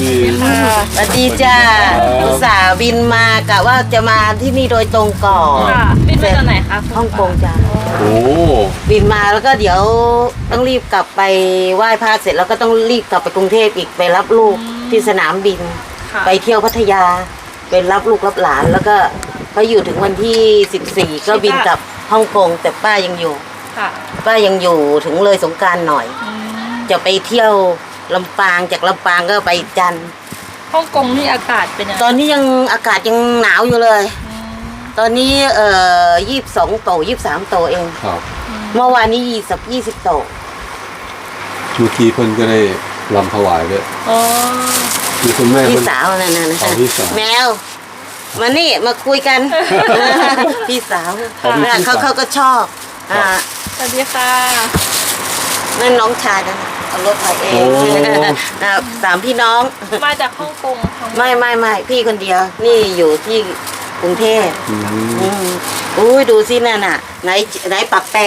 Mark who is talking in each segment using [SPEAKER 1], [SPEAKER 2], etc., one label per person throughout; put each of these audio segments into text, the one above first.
[SPEAKER 1] นี่
[SPEAKER 2] สวัสดีจ้า
[SPEAKER 1] ครับ
[SPEAKER 2] อุตส่าห์บินมากะว่าจะมาที่นี่โดยตรงก่อน
[SPEAKER 3] ค่ะบินไปตอนไหนคะ
[SPEAKER 2] ฮ่องกงจ้า
[SPEAKER 1] โอ้
[SPEAKER 2] บินมาแล้วก็เดี๋ยวต้องรีบกลับไปไหว้พระเสร็จแล้วก็ต้องรีบกลับไปกรุงเทพอีกไปรับลูกที่สนามบิน
[SPEAKER 3] ค่ะ
[SPEAKER 2] ไปเที่ยวพัทยาไปรับลูกรับหลานแล้วก็พออยู่ถึงวันที่ 14 ก็บินกลับฮ่องกงแต่ป้ายังอยู่
[SPEAKER 3] ค่ะ
[SPEAKER 2] ป้ายังอยู่ถึงเลยสงกรารหน่อย
[SPEAKER 3] อืม
[SPEAKER 2] จะไปเที่ยว ลำปางจากลำปางก็ไปจันทร์
[SPEAKER 3] ฮ่องกงนี่อากาศเป็นยังไง
[SPEAKER 2] ตอนนี้ยังอากาศยังหนาวอยู่เลย
[SPEAKER 3] อืม
[SPEAKER 2] ตอนนี้เอ่อยี่สิบสองโตยี่สามโตเอง
[SPEAKER 1] ครับ
[SPEAKER 2] เมื่อวานนี้ยี่สิบยี่สิบโต
[SPEAKER 1] เมื่อกี้เพิ่นก็ได้รำถวายด้วย
[SPEAKER 3] อ๋อ
[SPEAKER 1] มีคุณแม่
[SPEAKER 2] พี่
[SPEAKER 1] เพิ่น
[SPEAKER 2] สาวนั่นน่ะนะ
[SPEAKER 1] อ๋อพี่สาว
[SPEAKER 2] แมว มานี่มาคุยกัน พี่สาว
[SPEAKER 1] อ๋อมีพี่สาว
[SPEAKER 2] เขาเขาก็ชอบ อ่า
[SPEAKER 3] สวัสดีค่ะ
[SPEAKER 2] นั่นน้องชายนะ เอารถมาเอง
[SPEAKER 1] โอ้
[SPEAKER 2] อ่าสามพี่น้อง
[SPEAKER 3] มาจากฮ่องกงทั้งหมด
[SPEAKER 2] ไม่ไม่ไม่พี่คนเดียว นี่อยู่ที่กรุงเทพ
[SPEAKER 1] อืม
[SPEAKER 2] อืมอุ้ยดูสินั่นน่ะ ไหนไหนปักแปร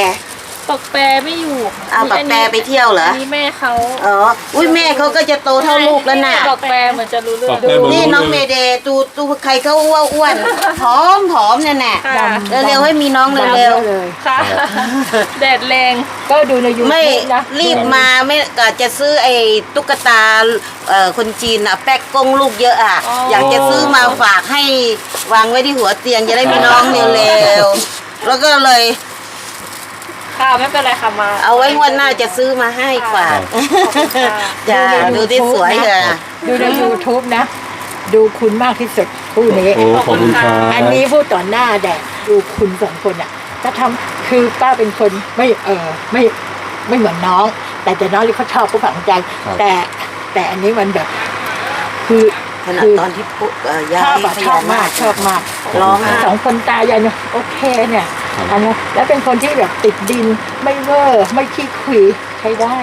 [SPEAKER 3] ปักแปรไม่อยู่
[SPEAKER 2] อ้าวปักแปรไปเที่ยวเหรอ
[SPEAKER 3] นนี้แม่เขา
[SPEAKER 2] อ๋อ อุ้ยแม่เขาก็จะโตเท่าลูกแล้วน่ะ
[SPEAKER 3] ปักแปรเหมือนจะรู้เรื่อง
[SPEAKER 1] ปักแปรเหมื
[SPEAKER 2] นี่น้องเมเดย์ตูตูใครเขาอ้วนอ้วนผอมผอมเนี่ยน่ะ
[SPEAKER 3] ค่ะ
[SPEAKER 2] เร็วๆให้มีน้องเร็ว
[SPEAKER 3] ค่ะแดดแรง
[SPEAKER 4] ก็ดูในยู
[SPEAKER 2] ๆไม่
[SPEAKER 4] ทูบนะ
[SPEAKER 2] รีบมาไม่กะจะซื้อไอ้ตุ๊กตาเอ่อคนจีนอะแป๊กกงลูกเยอะอะอยากจะซื้อมาฝากให้วางไว้ที่หัวเตียงจะได้มีน้องเร็วๆแล้วก็เลย
[SPEAKER 3] ค่ะไม่เป็นไรค่ะมา
[SPEAKER 2] เอาไว้งวันหน้าจะซื้อมาให้ฝากจ้าดูที่สวยค่ะ
[SPEAKER 4] ดูใน YouTube นะ ดูคุณมากที่สุดคู่นี้
[SPEAKER 1] โอ้ขอบคุณครับ
[SPEAKER 4] อันนี้พูดต่อหน้าแดดดูคุณสองคนอะก็ทำคือป้าเป็นคนไม่เออไม่ไม่เหมือนน้อง แต่แต่น้องที่เขาชอบเขาฝังใจ
[SPEAKER 1] ครับ
[SPEAKER 4] แต่แต่อันนี้มันแบบ คือ
[SPEAKER 2] ขนาด
[SPEAKER 4] คือ
[SPEAKER 2] ตอนที่ปุ๊เอ่อยา
[SPEAKER 4] ชอบ
[SPEAKER 2] ย
[SPEAKER 4] อะชอบมากชอบมาก
[SPEAKER 2] ร้องไห้
[SPEAKER 4] สองคนตายายเนี่ยโอเคเนี่ย
[SPEAKER 1] ครับ
[SPEAKER 4] อันนี้แล้วเป็นคนที่แบบติดดินไม่เวอร์ไม่ขี้คุยใช้ได้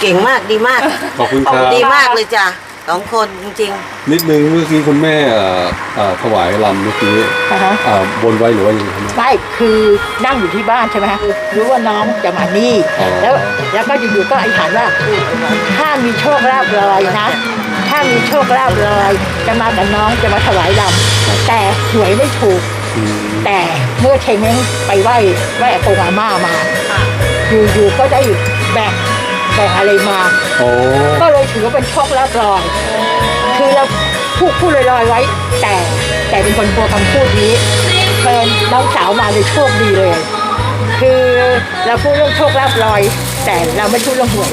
[SPEAKER 2] เก่งมากดีมาก
[SPEAKER 1] ขอบคุณครับ
[SPEAKER 2] ดีมากเลยจ้ะสองคนจริง
[SPEAKER 1] นิดนึงเมื่อกี้คุณแม่เอ่อเอ่อถวายรำเมื่อกี้
[SPEAKER 4] อ่าฮะ
[SPEAKER 1] อ่าบนไว้หรือว่ายังไงครับแม่
[SPEAKER 4] ไม่คือนั่งอยู่ที่บ้านใช่ไหมฮะรู้ว่าน้องจะมานี่
[SPEAKER 1] อ๋อ
[SPEAKER 4] แล้วแล้วก็อยู่ๆก็อธิษฐานว่าถ้ามีโชคลาภลอยนะ ถ้ามีโชคลาภลอยจะมากับน้องจะมาถวายลำแต่หวยไม่ถูก
[SPEAKER 1] อืม
[SPEAKER 4] แต่เมื่อเชงเม้งไปไหว้ไหว้อากงอาม่ามา อยู่ๆก็ได้แบ่งแบ่งอะไรมา
[SPEAKER 1] โอ้
[SPEAKER 4] ก็เลยถือว่าเป็นโชคลาภลอย คือเราพูดพูดลอยๆไว้ แต่แต่เป็นคนกลัวคำพูดนี้เพิ่นน้องสาวมาเลยโชคดีเลย คือเราพูดเรื่องโชคลาภลอย แต่เราไม่พูดเรื่องหวย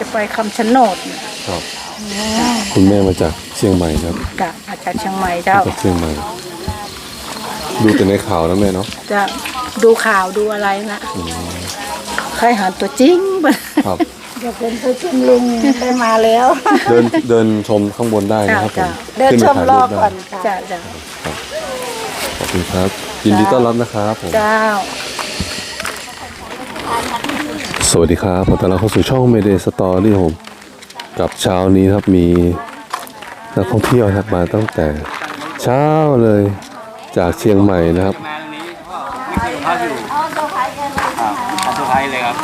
[SPEAKER 5] จะไปคำชะโนด
[SPEAKER 1] ครับคุณแม่มาจากเชียงใหม่ครับ
[SPEAKER 5] กะมาจากเชียงใหม่เจ้า
[SPEAKER 1] จากเชียงใหม่ ดูแต่ในข่าวนะแม่เนาะ
[SPEAKER 5] จะดูข่าวดูอะไรนะเคยหันตัวจริงบ้าง
[SPEAKER 1] ครับ
[SPEAKER 5] อยากเป็นตัวจริงลุงได้มาแล้ว
[SPEAKER 1] เดินเดินชมข้างบนได้
[SPEAKER 5] จ้า
[SPEAKER 1] นะครับผม
[SPEAKER 5] จ้าเดิน
[SPEAKER 1] ขึ้
[SPEAKER 5] ช
[SPEAKER 1] ไป
[SPEAKER 5] ม
[SPEAKER 1] ถ่าย
[SPEAKER 5] ร
[SPEAKER 1] รู
[SPEAKER 5] อ
[SPEAKER 1] ปได้
[SPEAKER 5] ก่อนจ้าจ้า
[SPEAKER 1] ขอบคุณครับ ยินดีต้อนรับนะครับผม
[SPEAKER 5] เจ้า
[SPEAKER 1] สวัสดีครับขอต้อนรับเข้าสู่ช่อง Mayday Story ผมกับเช้านี้ครับมีนักท่องเที่ยวครับมาตั้งแต่เช้าเลยจากเชียงใหม่นะครับ
[SPEAKER 6] มาตรงนี้ก็มีคนพักอยู่ครับเซอร์ไพรส์เลยครับ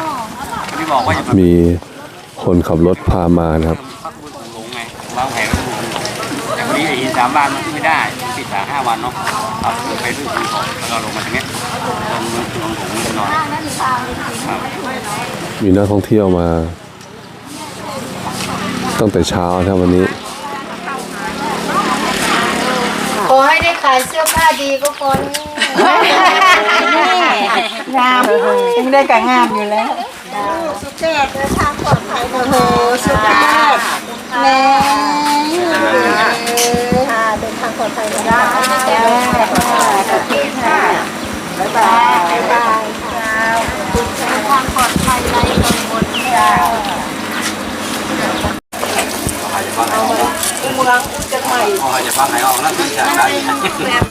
[SPEAKER 6] ที่บอกว่าจะมา
[SPEAKER 1] มีคนขับรถพามานะครับ
[SPEAKER 6] พักบุญของหลงไงวางแผนของหลงแต่วันนี้ไอ้หินสามบ้านมันขึ้นไม่ได้ปิดสามห้าวันเนาะ ครับไปดูคุณของแล้วก็ลงมาตรงเนี้ยตรงเมืองหลงหลงนิดหน่อยครับ
[SPEAKER 1] มีนักท่องเที่ยวมา ตั้งแต่เช้านะครับวันนี้
[SPEAKER 2] ขอให้ได้ขายเสื้อผ้าดีก็พอแล้ว
[SPEAKER 5] งามยังได้กับงามอยู่แล้ว
[SPEAKER 2] สุดแก่เดินทางปลอดภัยโอ้โหสุดแก่แม่ค่ะเดินทางปลอดภัยนะขอบคุณค่ะบ๊ายบายบ๊ายบายค่ะเดินทางปลอดภัยไรกังวลค่ะ
[SPEAKER 6] เอามาเมืองอุจังใหม่อ๋อจะพักไหนออกนั่นที่สามได้
[SPEAKER 2] เ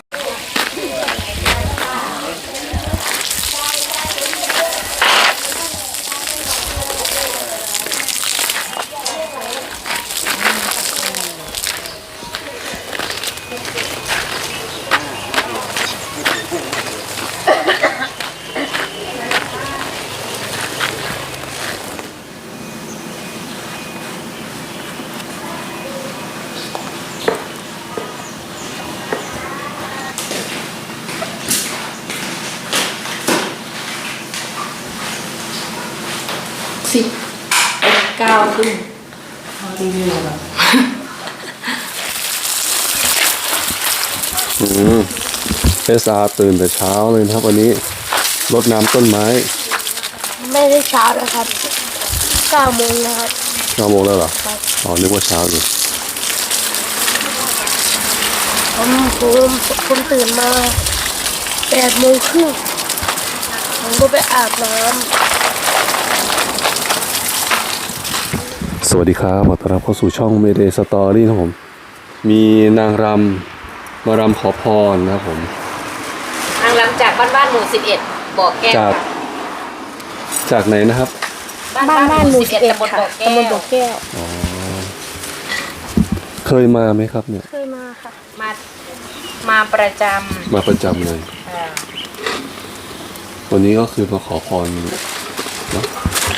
[SPEAKER 2] สิ
[SPEAKER 3] บเก้าครึ่งรีวิวแบบ
[SPEAKER 1] อืม เอสอาตื่นแต่เช้าเลยนะครับ วันนี้รดน้ำต้นไม้
[SPEAKER 7] ไม่ได้เช้านะครับเก้าโมงนะครับ
[SPEAKER 1] เก้าโมงแล้วเหรออ๋อนึกว่าเช้าอยู่
[SPEAKER 7] ผมผมผมตื่นมาแปดโมงครึ่งผมก็ไปอาบน้
[SPEAKER 1] สวัสดีครับขอต้อนรับเข้าสู่ช่อง Mayday Story นะครับผม มีนางรำมารำขอพรนะครับผม
[SPEAKER 3] ทางลำจาก บ้านบ้านหมู่สิบเอ็ดบอกแก้ว
[SPEAKER 1] จากจากไหนนะครับำ
[SPEAKER 7] บ้านบ้านหมู่สิบเอ็ด
[SPEAKER 3] ตำบล
[SPEAKER 7] ค่ะ
[SPEAKER 3] บอกแก้
[SPEAKER 7] ตำบล
[SPEAKER 3] ว
[SPEAKER 7] บ่อแก้ว
[SPEAKER 1] เคยมาไหมครับเนี่ย
[SPEAKER 7] เคยมาค่ะ
[SPEAKER 3] มามาประจ
[SPEAKER 1] มาประจำเลยำ
[SPEAKER 3] ค่ะ
[SPEAKER 1] วันนี้ก็คือมาขอพร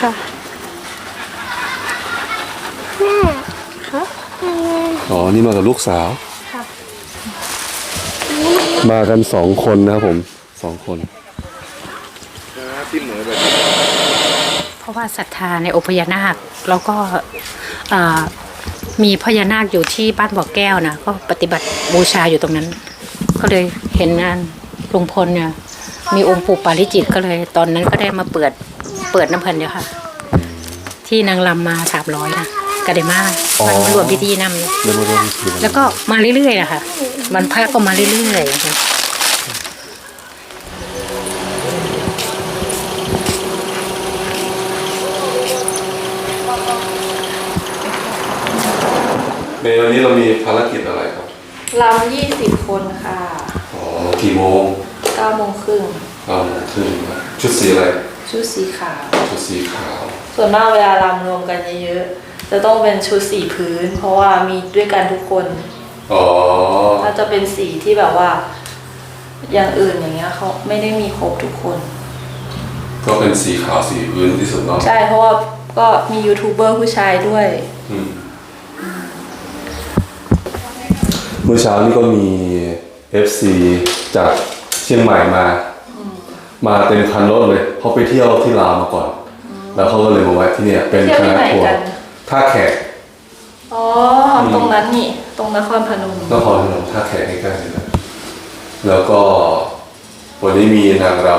[SPEAKER 7] ค่ะแม่ครับ
[SPEAKER 1] อ๋อ นี่มากับลูกสาว
[SPEAKER 7] ครับ
[SPEAKER 1] มากันสองคนนะครับผม สองคน
[SPEAKER 8] เพราะว่าศรัทธาในองค์พญานาคแล้วก็เอ่อมีพญานาคอยู่ที่บ้านบ่อแก้วนะก็ปฏิบัติบูชาอยู่ตรงนั้น ก็เลยเห็นงานลุงพลเนี่ยมีองค์ปู่ปาริจิตก็เลย ตอนนั้นก็ได้มาเปิดเปิดน้ำพันเดียวค่ะ ที่นางรำมาสามร้อยนะกระเดมา
[SPEAKER 1] อ๋อ
[SPEAKER 8] มันมารวมพิธีนำ
[SPEAKER 1] ได้มาร่วมพิธี
[SPEAKER 8] แล้วก็มาเรื่อยๆนะคะวันพระก็มาเรื่อยๆนะคะ
[SPEAKER 1] เมย์วันนี้เรามีภารกิจอะไรครับ
[SPEAKER 3] ลำยี่สิบคนค่ะ
[SPEAKER 1] อ๋อกี่โมง
[SPEAKER 3] เก้าโมงครึ่ง
[SPEAKER 1] เก้าโมงครึ่งครับชุดสีอะไร
[SPEAKER 3] ชุดสีขาว
[SPEAKER 1] ชุดสีขาว
[SPEAKER 3] ส่วนมากเวลาลำรวมกันเยอะๆ จะต้องเป็นชุดสีพื้น เพราะว่ามีด้วยกันทุกคน
[SPEAKER 1] อ๋อ
[SPEAKER 3] ถ้าจะเป็นสีที่แบบว่า อย่างอื่นอย่างเงี้ยเขาไม่ได้มีครบทุกคน
[SPEAKER 1] ก็เป็นสีขาวสีพื้นที่สุดเนาะ
[SPEAKER 3] ใช่เพราะว่าก็มียูทูบเบอร์ผู้ชายด้วย
[SPEAKER 1] อืม เมื่อเช้านี้ก็มี FC จากเชียงใหม่มา มาเต็มคันรถเลยเขาไปเที่ยวที่ลาวมาก่อน แล้วเขาก็เลยมาแวะที่เนี่ยเป็น
[SPEAKER 3] เที่ยว
[SPEAKER 1] ค
[SPEAKER 3] ที่
[SPEAKER 1] ณะ
[SPEAKER 3] ไหน
[SPEAKER 1] ทัว
[SPEAKER 3] กั
[SPEAKER 1] ร์
[SPEAKER 3] น
[SPEAKER 1] ท่าแขก
[SPEAKER 3] อ๋ออตรงนั้นนี่ ตรงนครพนม
[SPEAKER 1] นครพนมท่าแขกใกล้ๆนี่แหละแล้วก็วันนี้มีนางร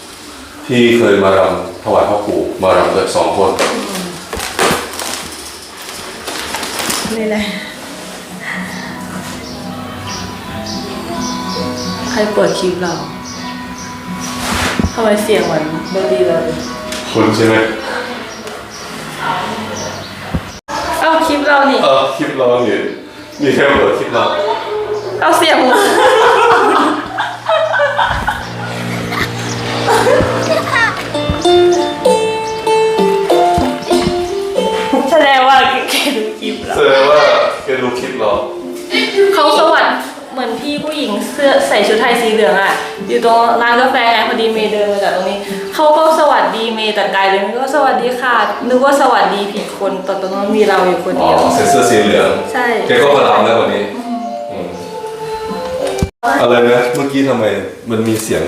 [SPEAKER 1] ำที่เคยมารำถวายพ่อปู่มารำเกิดสองคน
[SPEAKER 3] นี่แหละ ใครเปิดคลิปเราทำไมเสียงเหมือนดนตรีเลย
[SPEAKER 1] คุณใช่ไหม
[SPEAKER 3] เอ้าคลิปเรานี่
[SPEAKER 1] เออคลิปเราเนี่ยมีแค่เปิดคลิปเรา
[SPEAKER 3] เอาเสียงเหมือนแสดงว่าแกดูคลิปเรา
[SPEAKER 1] แสดงว่าแกดูคลิปเรา
[SPEAKER 3] เขาสวัสดเห มือนพี่ผู้หญิงเสื้อใส่ชุดไทยสีเหลืองอะ อยู่ตรงร้านกาแฟไงพอดีเมย์เดินมาจากตรงนี้ เขาก็สวัสดีเมย์แต่ไกลเลยเมย์ก็สวัสดีค่ะ นึกว่าสวัสดีผิดคนแต่ตรงนั้นมีเราอยู่คน
[SPEAKER 1] อ๋อ
[SPEAKER 3] เดียว
[SPEAKER 1] ใส่เสื้อสีเหลือง
[SPEAKER 3] ใช่
[SPEAKER 1] แกก็มาทำแล้ววันนี้อืมอะไรนะ เมื่อกี้ทำไมมันมีเสียง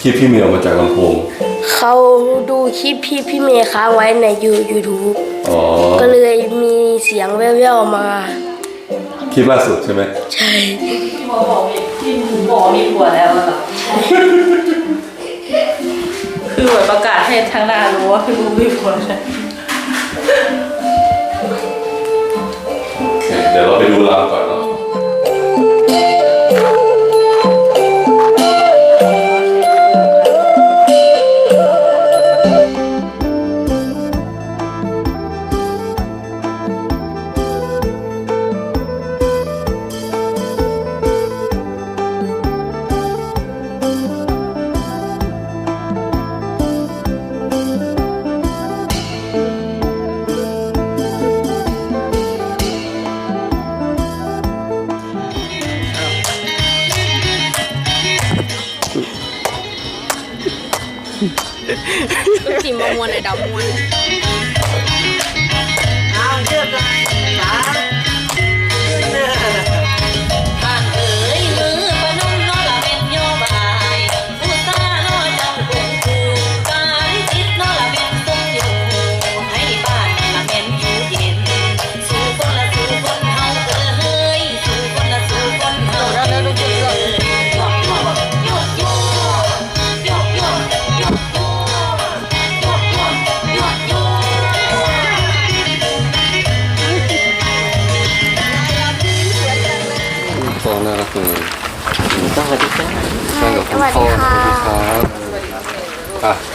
[SPEAKER 1] คลิปพี่เมียวมาจากลำโพง
[SPEAKER 7] เขาดูคลิปพี่พี่เมย์ค้างไว้ในยูยูทูบ
[SPEAKER 1] อ๋อ
[SPEAKER 7] ก็เลยมีเสียงแว่วๆมา
[SPEAKER 1] ค ลิปล่าสุดใช่ไหม
[SPEAKER 7] ใช่
[SPEAKER 3] ที่หมอบอกมีที่หมูบอกมีผัวแล้วอะเหรอคือเหมือนประกาศให้ทางหน้ารู้ว่าคือรู้มีผัวแล้ว
[SPEAKER 1] โอเคเดี๋ยวเราไปดูรำก่อน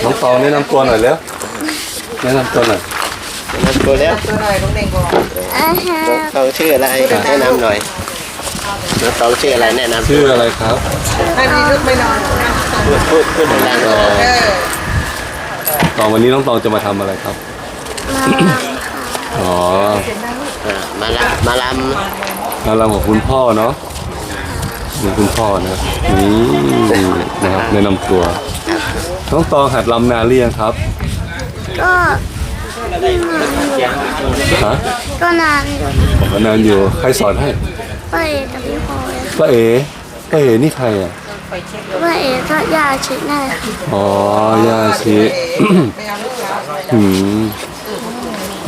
[SPEAKER 1] น้องตองแนะนำตัวหน่อยเร็วแนะนำตัวหน่อย
[SPEAKER 6] ตัวแล้ว
[SPEAKER 2] ตัวหน่อยลุงเด่งบอก
[SPEAKER 6] เขาชื่ออะไรแนะนำหน่อยน้องตองชื่ออะไรแนะนำ
[SPEAKER 1] ชื่ออะไรครับ
[SPEAKER 2] ให้พี่ลุกไปนอน
[SPEAKER 6] พูดพูดพูดดังๆหน่อย
[SPEAKER 2] เออ
[SPEAKER 1] ตองวันนี้น้องตองจะมาทำอะไรครับอ๋อ
[SPEAKER 6] อ่ามาลำมาล
[SPEAKER 1] มาลำกับคุณพ่อเนาะนี่คุณพ่อนะนี่นะครับแนะนำตัว น้องตองหัดลำนานหรือยังครับ
[SPEAKER 7] ก็
[SPEAKER 1] ฮะ
[SPEAKER 7] ก็นานอยู่
[SPEAKER 1] ผมก็นานอยู่ใครสอนให้
[SPEAKER 7] ป้าเอ๋กับพี่พลอย
[SPEAKER 1] ป้าเอ๋ป้าเอ๋นี่ใครอะ
[SPEAKER 7] ป้าเอ๋ก็ยาชิดแน่
[SPEAKER 1] อ๋อย่าชิอืม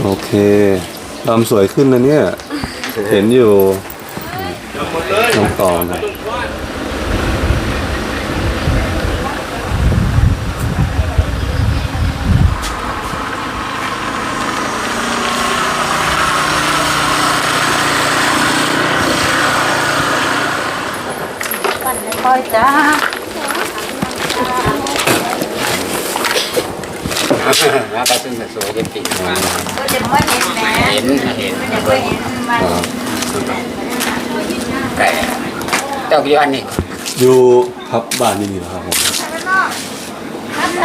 [SPEAKER 1] โอเคลำสวยขึ้นนะเนี่ย เห็นอยู่น้องตอง
[SPEAKER 2] พ่ อยจ้าำ
[SPEAKER 6] มาไปซึ่งสวยเป็นปีกมา
[SPEAKER 2] ก็จะไม่เห็นแหม
[SPEAKER 6] เห็นเห็น
[SPEAKER 2] ไม่เห็นมัน
[SPEAKER 6] แต่เจ้ากี่วันนี่
[SPEAKER 1] อยู่ครับบ้านนี่นี่นะครับผม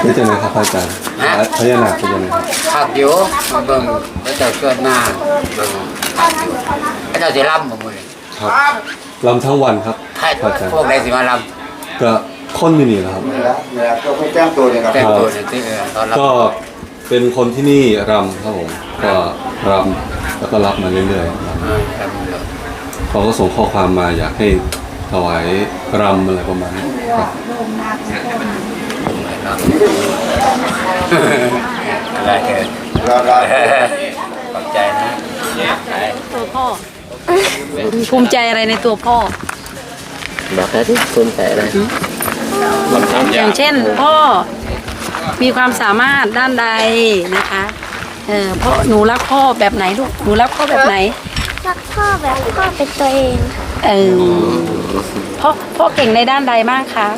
[SPEAKER 1] นี่จะไหนครับพระอาจารย์พญานาคเป็นยังไงครับ
[SPEAKER 6] ภาคอยู่มาเบิ่งพระเจ้าเกิดมาเบิ่งพระเจ้าสิรำบ่มื้อนี้
[SPEAKER 1] ครับ ลำทั้งวันครับ
[SPEAKER 6] ให้
[SPEAKER 1] พระอาจารย์
[SPEAKER 6] พวกใดสิมาล
[SPEAKER 1] ก็ค้นอยู่นี่แหละครับำ
[SPEAKER 6] แต่งตัวนี่ที่เออตอนรับ
[SPEAKER 1] ก็เป็นคนที่นี่รำครับผมก็รำแล้วก็รับมาเรื่อยๆครับ
[SPEAKER 6] เออครับเดี๋ยว
[SPEAKER 1] เขาก็ส่งข้อความมาอยากให้ถวายรำอะไรประมาณนี้ครับ
[SPEAKER 6] อะไรเกิดขอบใจนะไป
[SPEAKER 5] ตัวพ่อ ภูมิใจอะไรในตัวพ่อ
[SPEAKER 6] บอกได้ที่คุณใจอะไร
[SPEAKER 5] อย่างเช่นพ่อมีความสามารถด้านใดนะคะเออพ่อหนูรักพ่อแบบไหนลูกหนูรักพ่อแบบไหน
[SPEAKER 7] รักพ่อแบบพ่อเป็นตัวเอง
[SPEAKER 5] เออพ่อพ่อเก่งในด้านใดบ้างคะ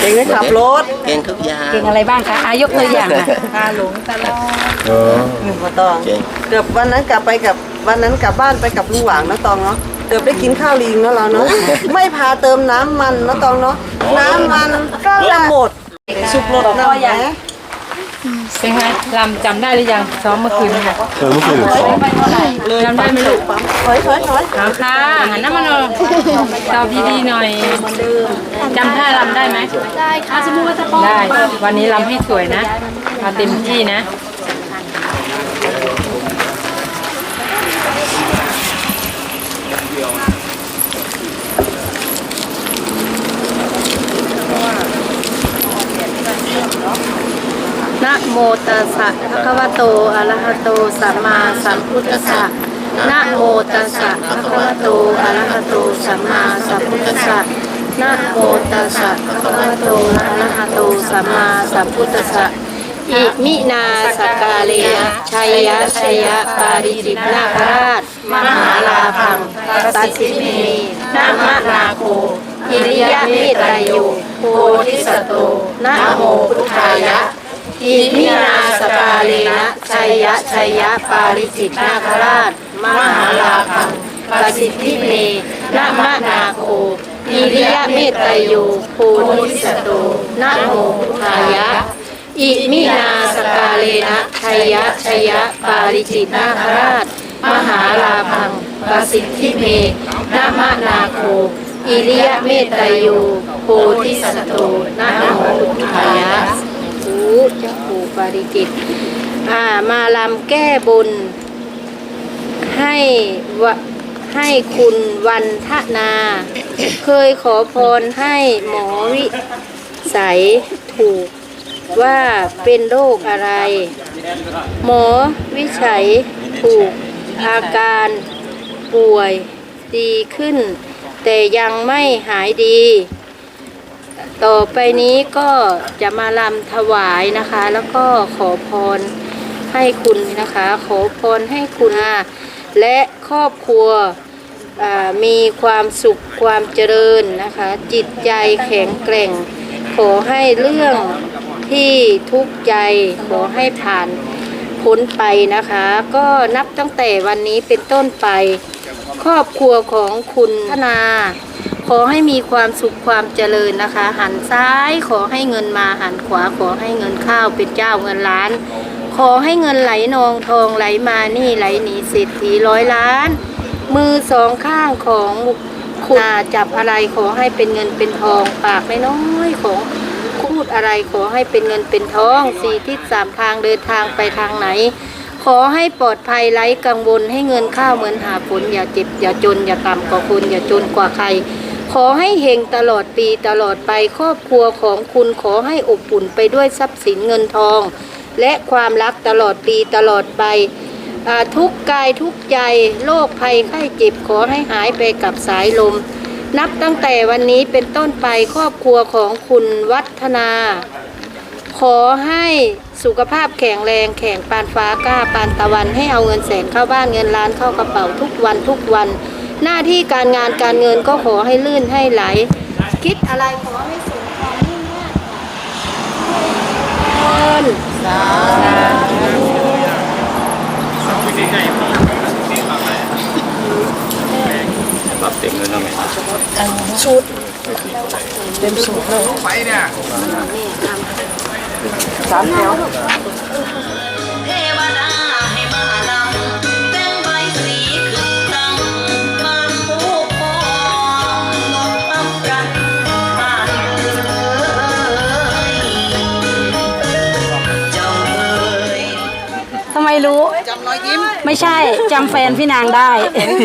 [SPEAKER 2] เด็กได้ขับรถ
[SPEAKER 6] เก่งทุกอย่าง
[SPEAKER 5] เก่งอะไรบ้างคะอายกตัวอย่างนะ
[SPEAKER 2] พาหลงตลอด
[SPEAKER 6] เออ
[SPEAKER 2] หนึ่งมาตอง
[SPEAKER 6] เก่ง
[SPEAKER 2] เกือบวันนั้นกลับไปกับ วันนั้นกลับบ้านไปกับลุงหวางนะตองเนาะเกือบได้กินข้าวลิงแล้วเราเนาะไม่พาเติมน้ำมันนะตองเนาะน้ำมันก็จะหมดสุกรสน้ำแหม
[SPEAKER 8] เป็นไงลำจำได้หรือยังซ้อมเมื่อคืนค่ะ
[SPEAKER 1] เออเมื่อคืนผมซ้อม
[SPEAKER 8] จำได้ไหมลูก
[SPEAKER 2] ถอยถอยถอย
[SPEAKER 8] เอาค่ะหันหน้ามาหน่อยตอบดีๆหน่อยจำท่ารำได้ไหม
[SPEAKER 7] ได้ค่ะ
[SPEAKER 8] ได้ วันนี้รำให้สวยนะเอาเต็มที่นะ
[SPEAKER 5] นะโมตัสสะภะคะวะโต อะระหะโต สัมมาสัมพุทธัสสะนะโมตัสสะภะคะวะโต อะระหะโต สัมมาสัมพุทธัสสะนะโมตัสสะภะคะวะโต อะระหะโต สัมมาสัมพุทธัสสะอิมินาสกาเลนะชัยยะชัยยะปาริจิตนาคราช มหาลาภังปัสสิเมนะมะนาโค อิริยะเมตรโยโพธิสตโตนะโมพุทธายะอิมินาสกาเลนะชัยยะชัยยะปาริจิตนาคราช มหาลาภังประสิทธิเมนะมะนาโคอิริยะเมตรโยโพธิสตโตนะโมพุทธายะ อิมินาสกาเลนะชัยยะชัยยะปาริจิตนาคราช มหาลาภังประสิทธิเมนะมะนาโค อิริยะเมตรโยโพธิสัตโตนะโมพุทธายะหูเจ้าปูปาริจิตอ่ามาลำแก้บนให้วะให้คุณวันทนา เคยขอพรให้หมอวิสัยถูกว่าเป็นโรคอะไร หมอวิชัยถูกอาการป่วยดีขึ้น แต่ยังไม่หายดี ต่อไปนี้ก็จะมาลำถวายนะคะ แล้วก็ขอพรให้คุณนะคะ ขอพรให้คุณอะและครอบครัวมีความสุขความเจริญนะคะ จิตใจแข็งแกร่ง ขอให้เรื่องที่ทุกข์ใจขอให้ผ่านพ้นไปนะคะ ก็นับตั้งแต่วันนี้เป็นต้นไป ครอบครัวของคุณธนา ขอให้มีความสุขความเจริญนะคะ หันซ้ายขอให้เงินมาหันขวาขอให้เงินข้าวเป็นเจ้าเงินล้าน ขอให้เงินไหลนองทองไหลมานี่ไหลหนีเศรษฐีร้อยล้าน มือสองข้างของคุณาจับอะไรขอให้เป็นเงินเป็นทองปากไม่น้อยของพูดอะไรขอให้เป็นเงินเป็นทองสีทิศสามทางเดินทางไปทางไหน ขอให้ปลอดภัยไร้กังวลให้เงินข้าวเหมือนหาฝนอย่าเจ็บ อย่าจน อย่าต่ำกว่าคุณอย่าจนกว่าใคร ขอให้เฮงตลอดปีตลอดไปครอบครัวของคุณขอให้อบอุ่นไปด้วยทรัพย์สินเงินทอง และความรักตลอดปีตลอดไปทุกกายทุกใจโรคภัยไข้เจ็บขอให้หายไปกับสายลม นับตั้งแต่วันนี้เป็นต้นไปครอบครัวของคุณวัฒนา ขอให้ สุขภาพแข็งแรงแข็งปานฟ้ากล้าปานตะวันให้เอาเงินแสนเข้าบ้านเงินล้านเข้ากระเป๋าทุกวันทุกวัน หน้าที่การงานการเงินก็ขอให้ลื่นให้ไหล คิดอะไรขอให้สมความมุ่งมั่นสา
[SPEAKER 9] รับเต็มเลยนะแม่
[SPEAKER 10] เทวดาให้มาลำแต่งใบสีขึ้นตั้งมาผู้ปองอำรันบ้านเอ่ย เจ้าเอ่ย
[SPEAKER 5] ทำไมรู้
[SPEAKER 11] จำรอยยิ้ม
[SPEAKER 5] ไม่ใช่จำแฟนพี่นางได้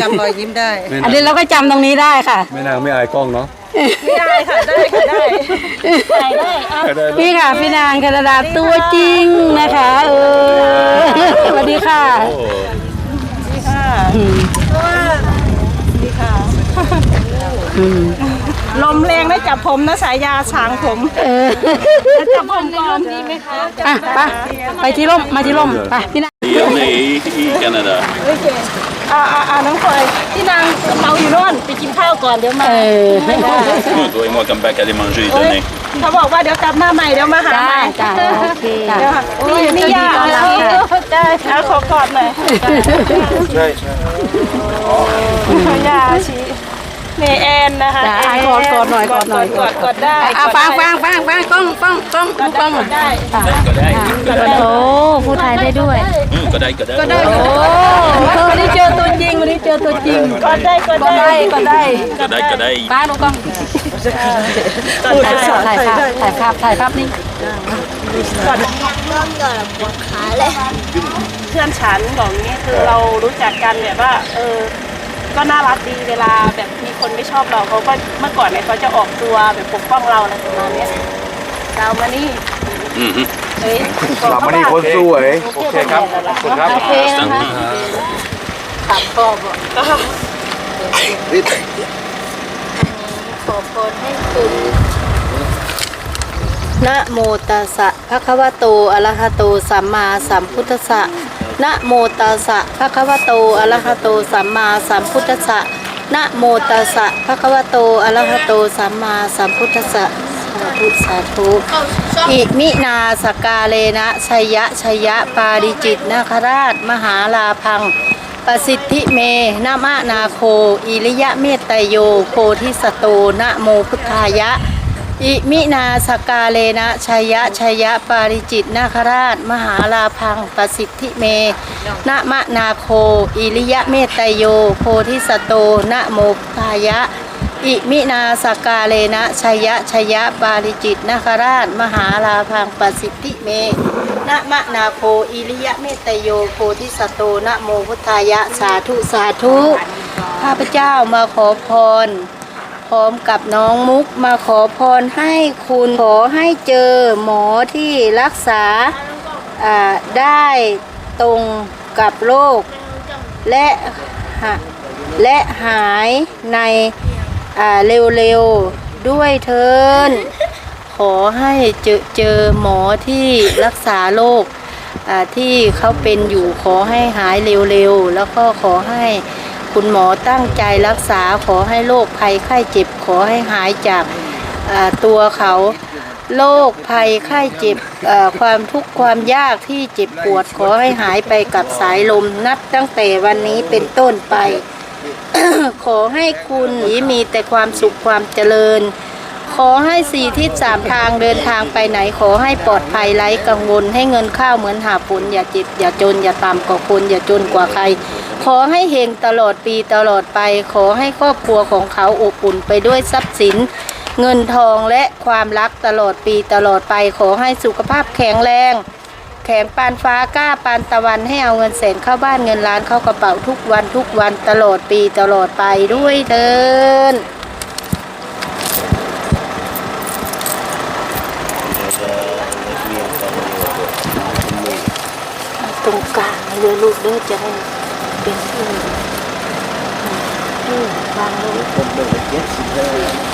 [SPEAKER 11] จำรอยยิ้มได้
[SPEAKER 5] อันนี้เราก็จำตรงนี้ได้ค่ะ
[SPEAKER 1] ไม่นางไม่อายกล้องเนาะ
[SPEAKER 12] ได้ค่ะได้ค่ะได้
[SPEAKER 5] พี่ค่ะพี่นางกระดาษตัวจริงนะคะเออสวัสดีค่ะ
[SPEAKER 12] ลมแรงได้จับผมนะสายยาสางผมจับผมก่อนดีไหมคะ
[SPEAKER 5] อะไปไปที่ร่มมาที่ร่มไปพี่นาง
[SPEAKER 9] ในแคนาดา
[SPEAKER 12] อ่าอ่าอ่าน้องพลอยพี่นางเราอยู่โน่นไปกินข้าวก่อนเดี๋ยวมา
[SPEAKER 5] เออ
[SPEAKER 9] Toi et moi, comme back, aller manger et
[SPEAKER 12] เอ้ย
[SPEAKER 9] donner.
[SPEAKER 12] เขาบอกว่าเดี๋ยวกลับมาใหม่เดี๋ยวมาหา
[SPEAKER 5] จ้า
[SPEAKER 12] ใหม่
[SPEAKER 5] จ้าโอเค
[SPEAKER 12] เดี๋ยวค่ะนี่นี่ยา
[SPEAKER 5] ต้อนรับค่ะ
[SPEAKER 12] ได้ค่ะขอกอดหน่อย
[SPEAKER 9] ใช่ใช่
[SPEAKER 12] ยาชีเมแอนนะคะ
[SPEAKER 5] จ้า
[SPEAKER 12] แก
[SPEAKER 5] อดกอดหน่อยกอดหน่อย
[SPEAKER 12] กอดกอดได้
[SPEAKER 5] อะฟังฟังฟังฟังกล้องกล้องกล้องดูกล้องหน่อย
[SPEAKER 12] ได้
[SPEAKER 9] ก็ได้
[SPEAKER 5] โอ้พูดไทยได้ด้วย
[SPEAKER 9] อืมก็ได้ก็ได้
[SPEAKER 5] โอ้วันนี้เจอตัว
[SPEAKER 12] ได้กอด
[SPEAKER 5] ก็
[SPEAKER 12] ได้
[SPEAKER 5] ได้ ก็ได้
[SPEAKER 9] ก็ได้ก็ได้
[SPEAKER 5] ป้าดูกล้องถ่ายภาพถ่ายภาพถ่ายภาพนี่
[SPEAKER 12] เพื่อนฉันบอกอย่างนี้คือเรารู้จักกันแบบว่า เออ ก็น่ารักดีเวลาแบบมีคนไม่ชอบเราเขาก็เมื่อก่อนเนี่ยเขาจะออกตัวแบบปกป้องเราอะไรประมาณเนี้ยเรามานี่
[SPEAKER 9] อืมฮึ
[SPEAKER 12] เฮ้ย
[SPEAKER 1] เราไม่ได้คนสวย
[SPEAKER 12] โอเคครับขอบคุณครับ
[SPEAKER 5] โอเคนะคะถามพ่อบอก ขอพรให้คุณนะโมตัสสะภะคะวะโตอะระหะโตสัมมาสัมพุทธัสสะนะโมตัสสะภะคะวะโตอะระหะโตสัมมาสัมพุทธัสสะนะโมตัสสะภะคะวะโตอะระหะโตสัมมาสัมพุทธัสสะสาธุสาธุอิมินาสกาเลนะชัยยะชัยยะปาริจิตนาคราช มหาลาพัง ประสิทธิเมนามะนาโค อิริยะเมตตโย โพธิสตโตนะโมพุทธายะ อิมินาสกาเลนะชัยยะชัยยะปาริจิตนาคราช มหาลาพังประสิทธิเมนะมะนาโค อิริยะเมตตโย โพธิสตโตนะโมพุทธายะ อิมินาสกาเลนะชัยยะชัยยะปาริจิตนาคราช มหาลาพังประสิทธิเม นะมะนาโคอิริยะเมตโยโพธิสตโตนะโมพุทธายะสาธุสาธุ ข้าพเจ้ามาขอพร พร้อมกับน้องมุกมาขอพรให้คุณขอให้เจอหมอที่รักษาได้ตรงกับโรคและและหายในเร็วๆด้วยเทิน ขอให้เจอเจอหมอที่รักษาโรคที่เขาเป็นอยู่ขอให้หายเร็วๆ แล้วก็ขอให้คุณหมอตั้งใจรักษาขอให้โรคภัยไข้เจ็บ ขอให้หายจากตัวเขาโรคภัยไข้เจ็บความทุกข์ความยากที่เจ็บปวดขอให้หายไปกับสายลมนับตั้งแต่วันนี้เป็นต้นไป ขอให้คุณมีแต่ความสุขความเจริญ ขอให้สี่ทิศสามทางเดินทางไปไหนขอให้ปลอดภัยไร้กังวล ให้เงินข้าวเหมือนหาฝนอย่าจ็บอย่าจน อย่าต่ำกว่าคนอย่าจนกว่าใคร ขอให้เฮงตลอดปีตลอดไป ขอให้ครอบครัวของเขาอบอุ่นไปด้วยทรัพย์สิน เงินทองและความรักตลอดปีตลอดไป ขอให้สุขภาพแข็งแรงแข็งปานฟ้ากล้าปานตะวันให้เอาเงินแสนเข้าบ้านเงินล้านเข้ากระเป๋าทุกวันทุกวันตลอดปีตลอดไปด้วยเถิน ตรงกลางเลือลูกเด้อจะได้เป็นที่อืมวางลงจ้